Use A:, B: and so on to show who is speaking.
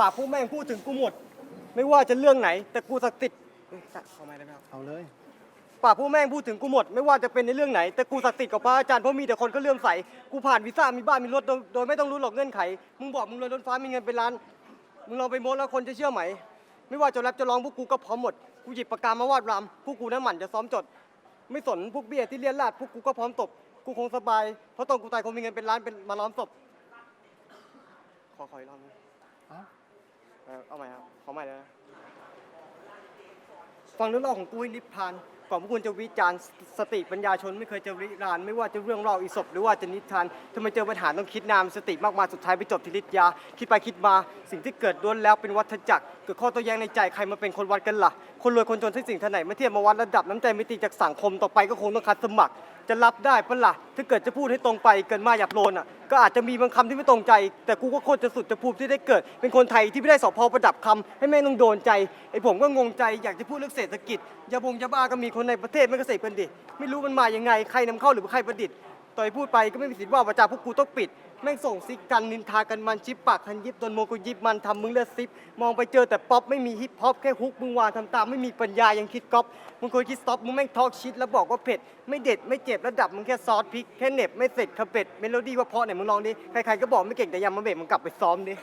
A: ปากพวกแม่งพูดถึงกูหมด ไม่ว่าจะเรื่องไหน แต่กูศักดิ์สิทธิ์เอ้ยขอไม้ได้ไหมครับ
B: เอาเลย
A: ปากพวกแม่งพูดถึงกูหมด ไม่ว่าจะเป็นในเรื่องไหน แต่กูศักดิ์สิทธิ์กับพระอาจารย์เพราะมีแต่คนก็เลื่อมใส กูผ่านวีซ่ามีบ้านมีรถโดยโดยไม่ต้องรู้หรอกเงื่อนไข มึงบอกมึงรวยรถฟ้ามีเงินเป็นล้าน มึงลองไปโม้แล้วคนจะเชื่อไหม ไม่ว่าจะแรปจะร้องพวกกูก็พร้อมหมด กูหยิบปากกามาวาดรำพวกกูนั้นหมั่นจะซ้อมจด ไม่สนพวกเบี้ยที่เลี่ยนลาดพวกกูก็พร้อมตบ กูคงสบาย เพราะตอนกูตายคงมีเงินเป็นล้านเป็นมาล้อมศพ ขอขออีกรอบนึง
B: เอ้า
A: เอาใหม่ครับขอใหม่เลยนะฟังเรื่องราวของกุ้ยลิพพาน ก่อนพวกคุณจะวิจารณ์สติปัญญาชน ไม่เคยจะริราน ไม่ว่าจะเรื่องเล่าอีสบหรือว่าจะนิทานทำไมเจอปัญหาต้องคิดนามสติมากมายสุดท้ายไปจบที่ฤทธิ์ยา คิดไปคิดมาสิ่งที่เกิดล้วนแล้วเป็นวัฏจักรเกิดข้อโต้แย้งในใจใครมาเป็นคนวัดกันล่ะ คนรวยคนจนที่สิ่งท่าไหนไม่เทียบมาวัดระดับน้ำใจมิติจากสังคมต่อไปก็คงต้องคัดสมัคร จะรับได้ปะล่ะถ้าเกิดจะพูดให้ตรงไปเกินมาหยับโลนอะก็อาจจะมีบางคำที่ไม่ตรงใจ แต่กูก็โคตรจะสุดจะภูมิที่ได้เกิด เป็นคนไทยที่ไม่ได้สอบพอประดับคำให้แม่ต้องโดนใจไอ้ผมก็งงใจอยากจะพูดเรื่องเศรษฐกิจยาบงยาบ้าก็มีคนคนในประเทศไม่เก็เสพกันดิ ไม่รู้มันมาอย่างไง ใครนำเข้าหรือใครประดิษฐ์ ต่อยพูดไปก็ไม่มีสิทธิ์ว่าประจาพวกกูต้องปิด แม่งส่งซิกกันนินทากันมันชิปปากคันยิบตนโมกุยิบมันทำมึงเลือดซิป มองไปเจอแต่ป๊อปไม่มีฮิปฮอปแค่ฮุกมึงวานทำตามไม่มีปัญญายังคิดก๊อปมึงควรคิดสต็อปมึงแม่งทอกชิดแล้วบอกว่าเผ็ดไม่เด็ดไม่เจ็บระดับมึงแค่ซอสพริกแค่เน็บไม่เสร็จคาเป็ดเมโลดี้ว่าเพราะไหนมึงลองดิใครๆก็บอกไม่เก่งแต่ยังมาเบะมึงกลับไปซ้อมดิ